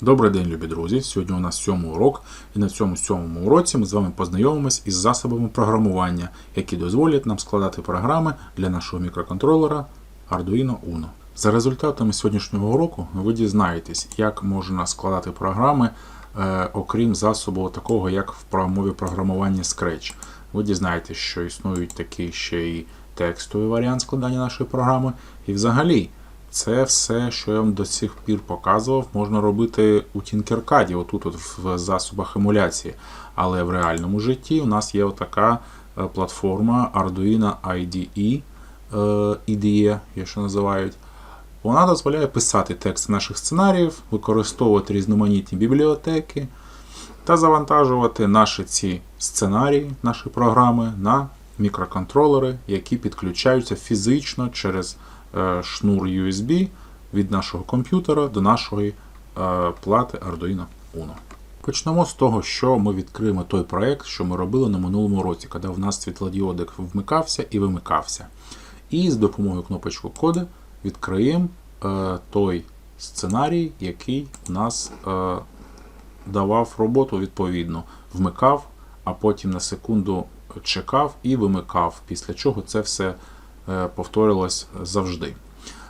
Добрий день, любі друзі! Сьогодні у нас сьомий урок, і на цьому сьомому уроці ми з вами познайомимось із засобами програмування, які дозволять нам складати програми для нашого мікроконтролера Arduino Uno. За результатами сьогоднішнього уроку ви дізнаєтесь, як можна складати програми, е, окрім засобу такого, як в про- мові програмування Scratch. Ви дізнаєтесь, що існують такі ще і текстовий варіант складання нашої програми, і взагалі. Це все, що я вам до сих пір показував, можна робити у Tinkercad, отут от в засобах емуляції. Але в реальному житті у нас є отака е, платформа Arduino IDE, е, IDE, є що називають. Вона дозволяє писати текст наших сценаріїв, використовувати різноманітні бібліотеки та завантажувати наші ці сценарії, наші програми на мікроконтролери, які підключаються фізично через шнур USB від нашого комп'ютера до нашої е, плати Arduino Uno. Почнемо з того, що ми відкриємо той проект, що ми робили на минулому році, коли в нас світлодіодик вмикався і вимикався. І з допомогою кнопочки коди відкриємо е, той сценарій, який у нас е, давав роботу відповідно, вмикав, а потім на секунду чекав і вимикав, після чого це все е, повторилось завжди.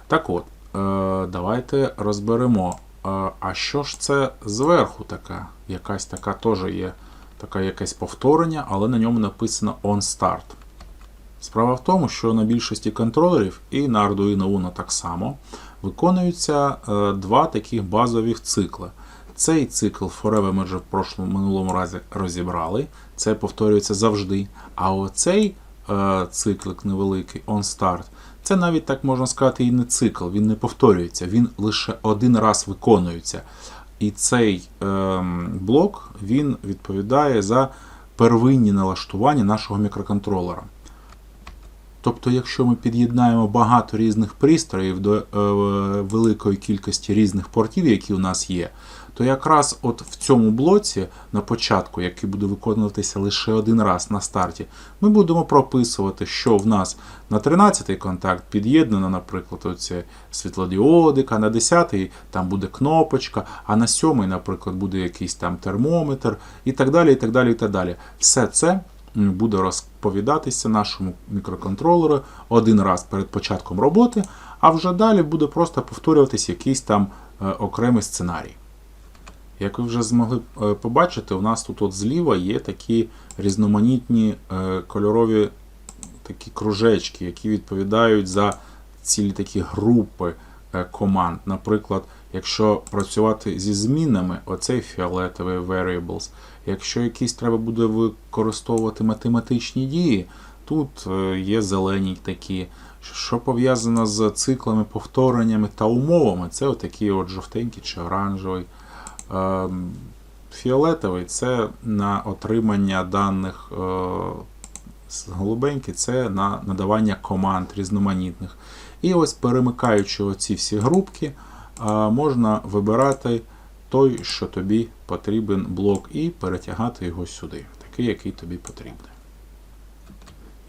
Так от, е, давайте розберемо, е, а що ж це зверху така, якась така теж є таке якесь повторення, але на ньому написано On Start. Справа в тому, що на більшості контролерів і на Arduino Uno так само виконуються е, два таких базових цикли. Цей цикл Forever ми вже в прошлому минулому разі розібрали. Це повторюється завжди. А оцей е, циклик невеликий On Start, це навіть так можна сказати і не цикл, він не повторюється, він лише один раз виконується. І цей е, блок він відповідає за первинні налаштування нашого мікроконтролера. Тобто, якщо ми під'єднаємо багато різних пристроїв до е, великої кількості різних портів, які у нас є, то якраз от в цьому блоці на початку, який буде виконуватися лише один раз на старті, ми будемо прописувати, що в нас на 13-й контакт під'єднано, наприклад, оце світлодіодик, а на 10-й там буде кнопочка, а на 7-й, наприклад, буде якийсь там термометр і так далі. і так далі, і так далі. Все це буде розповідатися нашому мікроконтролеру один раз перед початком роботи, а вже далі буде просто повторюватись якийсь там е, окремий сценарій. Як ви вже змогли е, побачити, у нас тут от зліва є такі різноманітні е, кольорові такі кружечки, які відповідають за цілі такі групи е, команд. Наприклад, якщо працювати зі змінами, оцей фіолетовий variables. Якщо якісь треба буде використовувати математичні дії, тут є зелені такі. Що пов'язано з циклами, повтореннями та умовами, це отакі от жовтенький чи оранжевий. Ем, Фіолетовий це на отримання даних е, з голубенький це на надавання команд різноманітних. І ось перемикаючи оці всі групки, е, можна вибирати той, що тобі потрібен блок, і перетягати його сюди, такий, який тобі потрібен.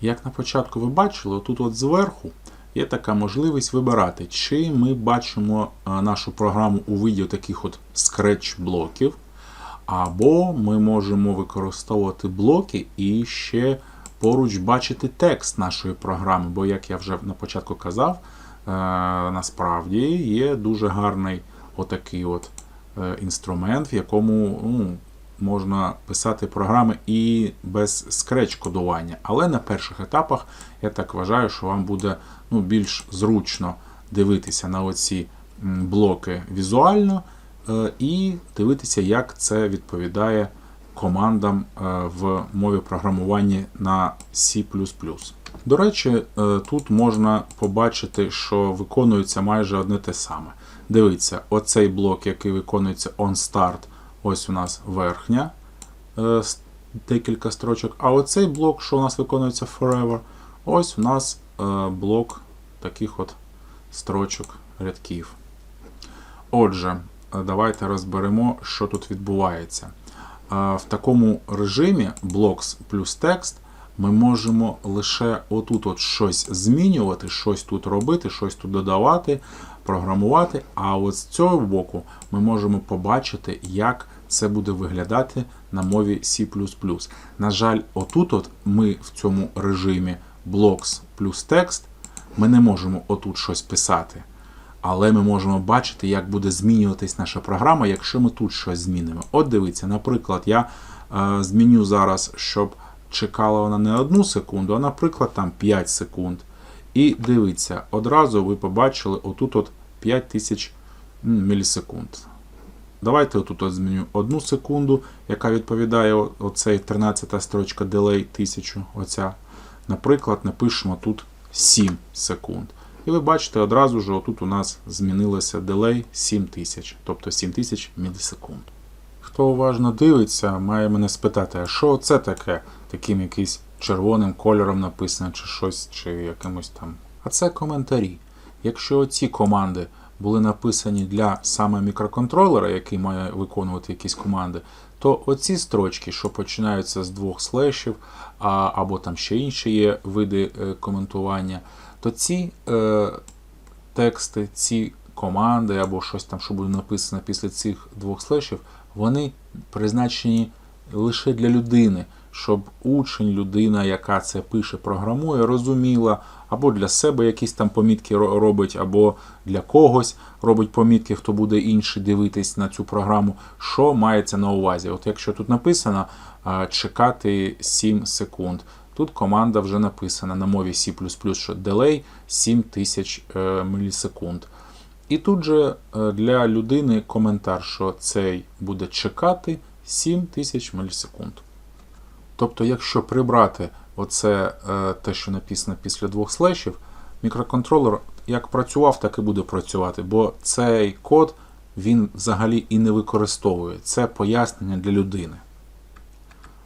Як на початку ви бачили, отут от зверху є така можливість вибирати, чи ми бачимо е, нашу програму у виді таких от скретч-блоків, або ми можемо використовувати блоки і ще поруч бачити текст нашої програми. Бо, як я вже на початку казав, е, насправді є дуже гарний отакий от е, інструмент, в якому ну, можна писати програми і без скреч-кодування. Але на перших етапах я так вважаю, що вам буде ну, більш зручно дивитися на оці блоки візуально е, і дивитися, як це відповідає командам е, в мові програмування на C. До речі, е, тут можна побачити, що виконується майже одне те саме. Дивіться, оцей блок, який виконується on start, ось у нас верхня е, декілька строчок. А оцей блок, що у нас виконується forever, ось у нас е, блок таких от строчок рядків. Отже, е, давайте розберемо, що тут відбувається. В такому режимі blocks плюс текст ми можемо лише отут от щось змінювати, щось тут робити, щось тут додавати. програмувати, а от з цього боку ми можемо побачити, як це буде виглядати на мові C++. На жаль, отут от ми в цьому режимі blocks плюс текст ми не можемо отут щось писати. Але ми можемо бачити, як буде змінюватись наша програма, якщо ми тут щось змінимо. От дивіться, наприклад, я е, зміню зараз, щоб чекала вона не одну секунду, а, наприклад, там 5 секунд. І дивіться, одразу ви побачили отут от 5000 м, мілісекунд. Давайте отут от зміню одну секунду, яка відповідає оцей 13 строчка delay 1000. Оця. Наприклад, напишемо тут 7 секунд. І ви бачите, одразу ж отут у нас змінилося delay 7000, тобто 7000 мілісекунд. Хто уважно дивиться, має мене спитати, а що це таке? Таким якийсь червоним кольором написано, чи щось, чи якимось там. А це коментарі. Якщо ці команди були написані для саме мікроконтролера, який має виконувати якісь команди, то оці строчки, що починаються з двох слешів, а, або там ще інші є види е, коментування, то ці е, тексти, ці команди або щось там, що буде написано після цих двох слешів, вони призначені лише для людини, щоб учень, людина, яка це пише, програмує, розуміла, або для себе якісь там помітки робить, або для когось робить помітки, хто буде інший дивитись на цю програму, що мається на увазі. От якщо тут написано чекати 7 секунд. Тут команда вже написана на мові C++, що delay 7000 е, мілісекунд. І тут же е, для людини коментар, що цей буде чекати 7000 мілісекунд. Тобто, якщо прибрати оце е, те, що написано після двох слешів, мікроконтролер як працював, так і буде працювати, бо цей код він взагалі і не використовує. Це пояснення для людини.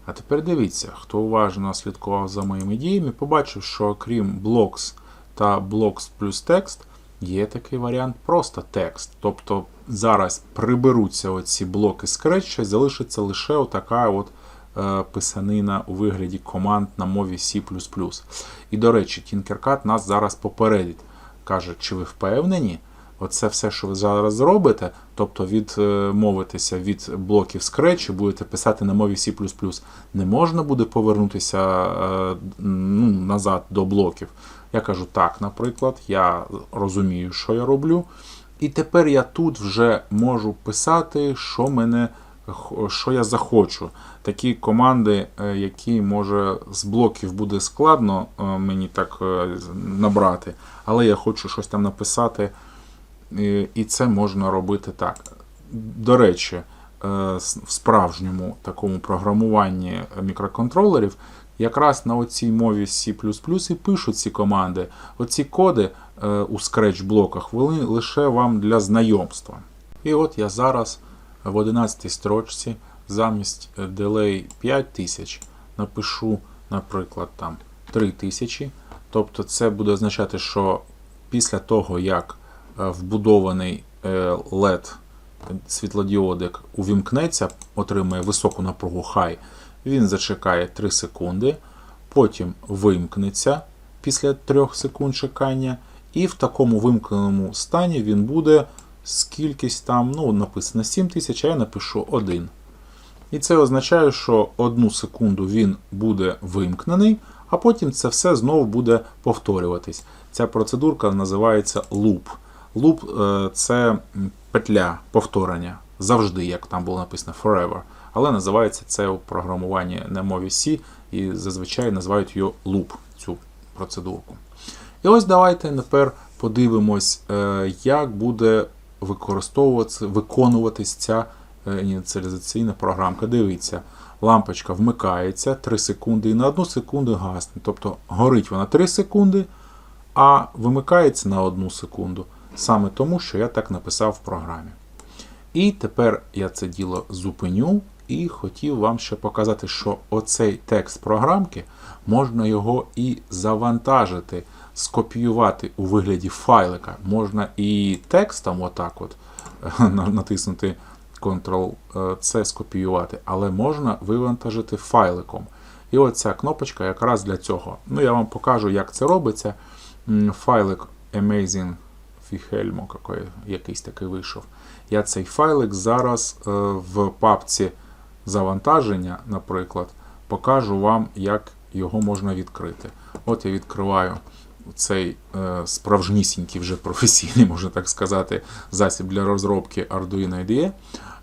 А тепер дивіться, хто уважно слідкував за моїми діями, побачив, що окрім blocks та blocks плюс текст, є такий варіант просто текст. Тобто зараз приберуться оці блоки скретча і залишиться лише отака от писанина у вигляді команд на мові C++. І до речі, Tinkercad нас зараз попередить. Каже, чи ви впевнені? Оце все, що ви зараз зробите, тобто відмовитися від блоків Scratch і будете писати на мові C++, не можна буде повернутися е, ну, назад до блоків. Я кажу, так, наприклад, я розумію, що я роблю. І тепер я тут вже можу писати, що мене що я захочу. Такі команди, е, які може з блоків буде складно е, мені так е, набрати, але я хочу щось там написати. І- це можна робити так. До речі, в справжньому такому програмуванні мікроконтролерів якраз на оцій мові C++ і пишуть ці команди. Оці коди у Scratch блоках вони лише вам для знайомства. І от я зараз в 11 строчці замість е, delay 5000 напишу, наприклад, там 3000. Тобто це буде означати, що після того, як е, вбудований е, LED світлодіодик увімкнеться, отримає високу напругу high, він зачекає 3 секунди, потім вимкнеться після 3 секунд чекання, і в такому вимкненому стані він буде скількись там, ну, написано 7000, а я напишу 1. І це означає, що одну секунду він буде вимкнений, а потім це все знову буде повторюватись. Ця процедурка називається loop. Loop е, це петля повторення завжди, як там було написано forever. Але називається це у програмуванні на мові C і зазвичай називають її loop, цю процедурку. І ось давайте тепер подивимось, е, як буде використовуватися, виконуватись ця е, ініціалізаційна програмка. Дивіться, лампочка вмикається 3 секунди і на 1 секунду гасне. Тобто горить вона 3 секунди, а вимикається на 1 секунду. Саме тому, що я так написав в програмі. І тепер я це діло зупиню і хотів вам ще показати, що оцей текст програмки можна його і завантажити, скопіювати у вигляді файлика. Можна і текстом, отак от натиснути Ctrl-C, скопіювати, але можна вивантажити файликом. І оця кнопочка якраз для цього. Ну, я вам покажу, як це робиться. Файлик Amazing какой- якийсь такий вийшов. Я цей файлик зараз е, в папці завантаження, наприклад, покажу вам, як його можна відкрити. От я відкриваю цей е, справжнісінький, вже професійний, можна так сказати, засіб для розробки Arduino IDE.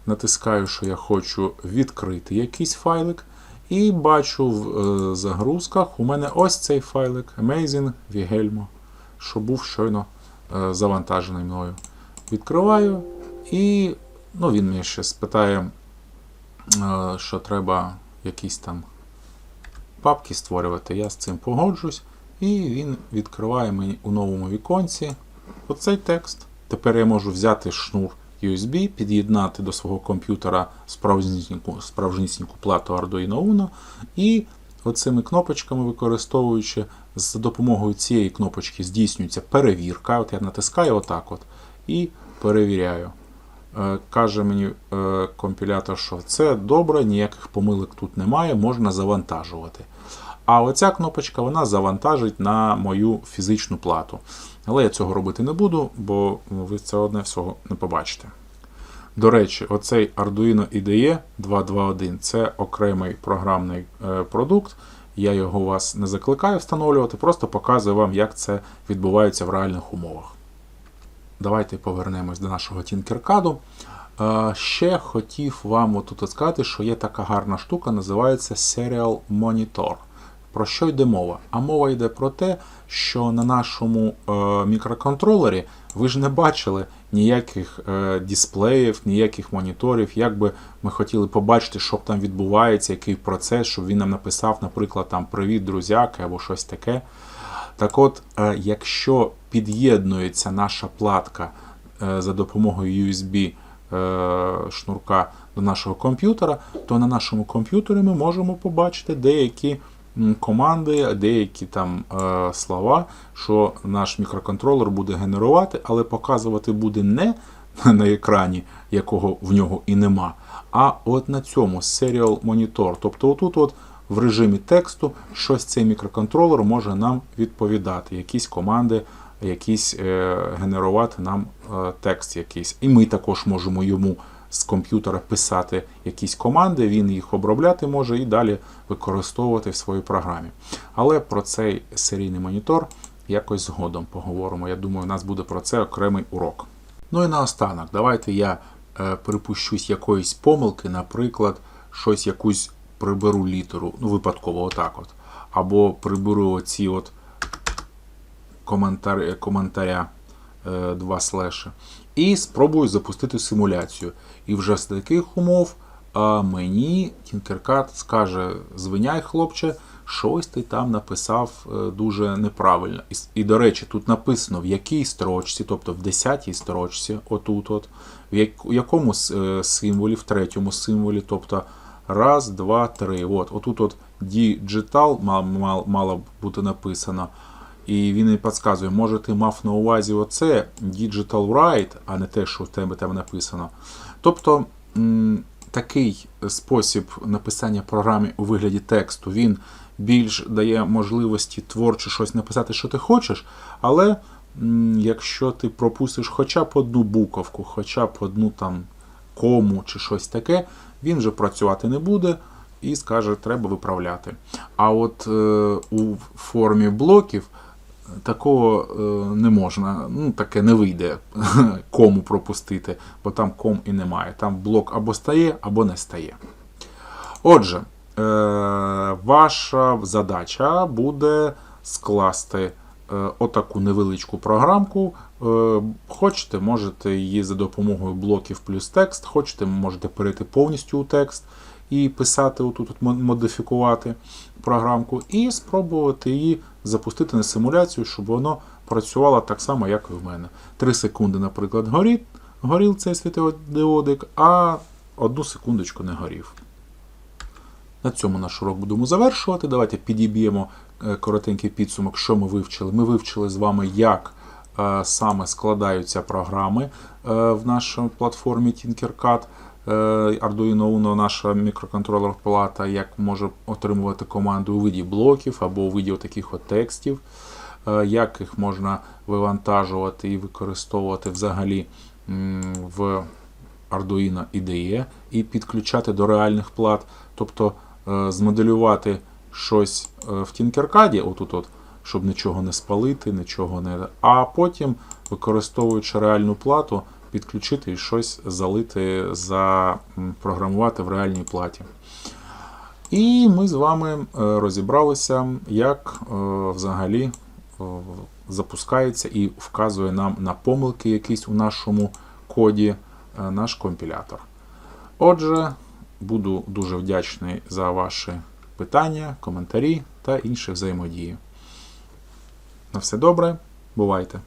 Натискаю, що я хочу відкрити якийсь файлик. І бачу в е, загрузках у мене ось цей файлик Amazing Vigelmo, що був щойно е, завантажений мною. Відкриваю, і ну, він мені ще спитає, що треба якісь там папки створювати. Я з цим погоджусь. І він відкриває мені у новому віконці оцей текст. Тепер я можу взяти шнур USB, під'єднати до свого комп'ютера справжнісіньку, справжнісіньку плату Arduino Uno і оцими кнопочками використовуючи, за допомогою цієї кнопочки здійснюється перевірка. От я натискаю отак от і перевіряю. Е, Каже мені е, компілятор, що це добре, ніяких помилок тут немає, можна завантажувати. А оця кнопочка вона завантажить на мою фізичну плату. Але я цього робити не буду, бо ви це одне всього не побачите. До речі, оцей Arduino IDE 2.2.1 це окремий програмний е, продукт. Я його вас не закликаю встановлювати, просто показую вам, як це відбувається в реальних умовах. Давайте повернемось до нашого Tinkercad. Е, Ще хотів вам отут сказати, що є така гарна штука, називається Serial Monitor. Про що йде мова? А мова йде про те, що на нашому е, мікроконтролері ви ж не бачили ніяких е, дисплеїв, ніяких моніторів. Як би ми хотіли побачити, що там відбувається, який процес, щоб він нам написав, наприклад, там Привіт, друзяки або щось таке. Так от, е, якщо під'єднується наша платка е, за допомогою USB е, шнурка до нашого комп'ютера, то на нашому комп'ютері ми можемо побачити деякі команди, деякі там е, слова, що наш мікроконтролер буде генерувати, але показувати буде не на екрані, якого в нього і нема, а от на цьому Serial Monitor. Тобто отут от в режимі тексту щось цей мікроконтролер може нам відповідати, якісь команди, якісь е, генерувати нам е, текст якийсь. І ми також можемо йому з комп'ютера писати якісь команди, він їх обробляти може і далі використовувати в своїй програмі. Але про цей серійний монітор якось згодом поговоримо. Я думаю, у нас буде про це окремий урок. Ну і наостанок, давайте я е, припущусь якоїсь помилки, наприклад, щось якусь приберу літеру, ну випадково отак от. Або приберу оці от коментар, коментаря е, два слеші. І спробую запустити симуляцію. І вже з таких умов а мені Tinkercad скаже: звиняй, хлопче, щось ти там написав е, дуже неправильно. І, і, до речі, тут написано в якій строчці, тобто в 10 строчці, отут, от, в якому е, символі, в третьому символі, тобто раз, два, три. От, отут от digital мал- мал- мало б бути написано. І він і підказує, може ти мав на увазі оце Digital Write, а не те, що в тебе там написано. Тобто такий спосіб написання програми у вигляді тексту, він більш дає можливості творчо щось написати, що ти хочеш, але якщо ти пропустиш хоча б одну буковку, хоча б одну там кому чи щось таке, він вже працювати не буде і скаже, треба виправляти. А от е, у формі блоків такого е, не можна, ну таке не вийде кому пропустити, бо там ком і немає. Там блок або стає, або не стає. Отже, е, ваша задача буде скласти е, отаку невеличку програмку. Хочете, можете її за допомогою блоків плюс текст, хочете, можете перейти повністю у текст і писати, отут от модифікувати програмку, і спробувати її запустити на симуляцію, щоб воно працювало так само, як і в мене. 3 секунди, наприклад, горів, горів цей світодіодик, а одну секундочку не горів. На цьому наш урок будемо завершувати. Давайте підіб'ємо е, коротенький підсумок, що ми вивчили. Ми вивчили з вами, як е, саме складаються програми е, в нашій платформі Tinkercad. Е, Arduino Uno, наша мікроконтролер плата, як може отримувати команди у виді блоків або у виді таких от текстів. е, як їх можна вивантажувати і використовувати взагалі в Arduino IDE і підключати до реальних плат, тобто е, змоделювати щось в Tinkercad, отут от, щоб нічого не спалити, нічого не. А потім, використовуючи реальну плату, підключити і щось залити, запрограмувати в реальній платі. І ми з вами е, розібралися, як е, взагалі е, запускається і вказує нам на помилки якісь у нашому коді наш компілятор. Отже, буду дуже вдячний за ваші питання, коментарі та інші взаємодії. На все добре, бувайте!